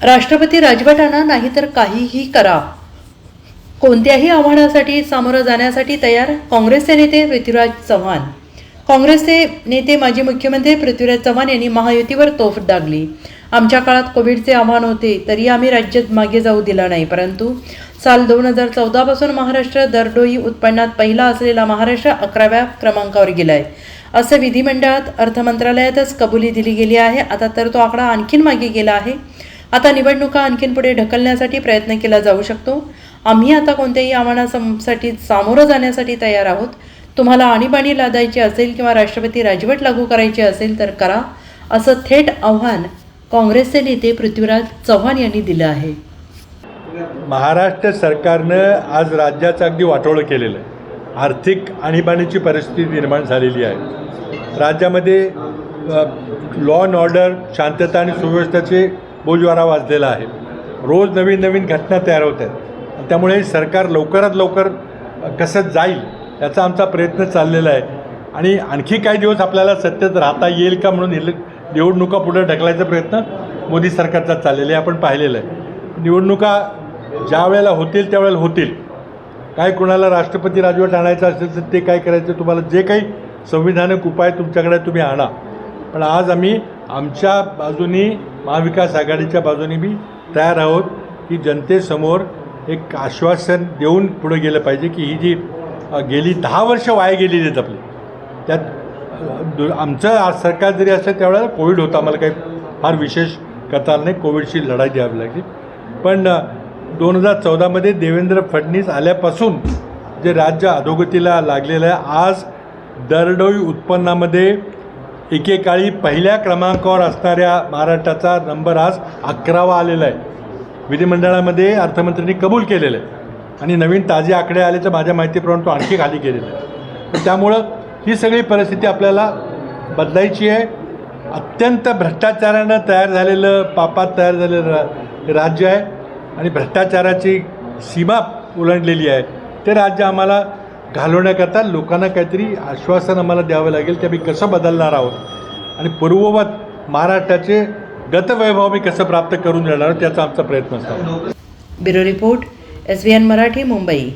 राष्ट्रपती राजवटांना नाहीतर काहीही करा. कोणत्याही आव्हानासाठी सामोरं जाण्यासाठी तयार काँग्रेसचे नेते पृथ्वीराज चव्हाण. काँग्रेसचे नेते माजी मुख्यमंत्री पृथ्वीराज चव्हाण यांनी महायुतीवर तोफ डागली. आमच्या काळात कोविडचे आव्हान होते तरी आम्ही राज्यात मागे जाऊ दिला नाही परंतु साल दोन हजार चौदापासून महाराष्ट्र दरडोई उत्पन्नात पहिला असलेला महाराष्ट्र अकराव्या क्रमांकावर गेला आहे असं विधिमंडळात अर्थमंत्रालयातच कबुली दिली गेली आहे आता तर तो आकडा आणखीन मागे गेला आहे. आता निवडणुका आणखीन पुढे ढकलण्यासाठी प्रयत्न केला जाऊ शकतो. आम्ही आता कोणत्याही आव्हानासाठी सामोरं जाण्यासाठी तयार आहोत. तुम्हाला आणीबाणी लादायची असेल किंवा राष्ट्रपती राजवट लागू करायची असेल तर करा असं थेट आव्हान काँग्रेसचे नेते पृथ्वीराज चव्हाण यांनी दिलं आहे. महाराष्ट्र सरकारनं आज राज्याचं अगदी वाटोळं केलेलं आहे. आर्थिक आणीबाणीची परिस्थिती निर्माण झालेली आहे. राज्यामध्ये लॉ अँड ऑर्डर शांतता आणि सुव्यवस्थेचे बोजवारा वाजलेला आहे. रोज नवीन नवीन घटना तयार होत आहेत. त्यामुळे सरकार लवकरात लवकर कसं जाईल याचा आमचा प्रयत्न चाललेला आहे. आणि आणखी काही दिवस आपल्याला सत्तेत राहता येईल का म्हणून इले- निवडणुका पुढे ढकलायचा प्रयत्न मोदी सरकारचा चाललेला आहे आपण पाहिलेलं आहे. निवडणुका ज्या वेळेला होतील त्यावेळेला होतील. काय कोणाला राष्ट्रपती राजवट आणायचं असेल तर ते काय करायचं तुम्हाला जे काही संविधानिक उपाय तुमच्याकडे तुम्ही आणा. पण आज आम्ही आमच्या बाजूनी महाविकास आघाडीच्या बाजूनी मी तयार आहोत की जनतेसमोर एक आश्वासन देऊन पुढे गेलं पाहिजे की ही जी गेली दहा वर्ष वाया गेलेली आहेत आपली. त्यात दु- आमचं आज सरकार जरी असलं त्यावेळेला कोविड होता आम्हाला काही फार विशेष करता आलं नाही. कोविडशी लढाई द्यावी लागली. पण दोन हजार चौदामध्ये देवेंद्र फडणवीस आल्यापासून जे राज्य अधोगतीला लागलेलं आहे आज दरडोई उत्पन्नामध्ये एकेकाळी पहिल्या क्रमांकावर असणाऱ्या महाराष्ट्राचा नंबर आज अकरावा आलेला आहे. विधिमंडळामध्ये अर्थमंत्र्यांनी कबूल केलेलं आहे. आणि नवीन ताजे आकडे आले तर माझ्या माहितीप्रमाणे तो आणखी खाली गेलेला आहे. तर त्यामुळं ही सगळी परिस्थिती आपल्याला बदलायची आहे. अत्यंत भ्रष्टाचारानं तयार झालेलं पापात तयार झालेलं रा राज्य आहे. आणि भ्रष्टाचाराची सीमा ओलांडलेली आहे. ते राज्य आम्हाला घालवण्याकरता लोकांना काहीतरी आश्वासन आम्हाला द्यावं लागेल की आम्ही कसं बदलणार आहोत. आणि पूर्ववत महाराष्ट्राचे गतवैभव आम्ही कसं प्राप्त करून देणार त्याचा आमचा प्रयत्न असतो. Bureau report S V N Marathi Mumbai.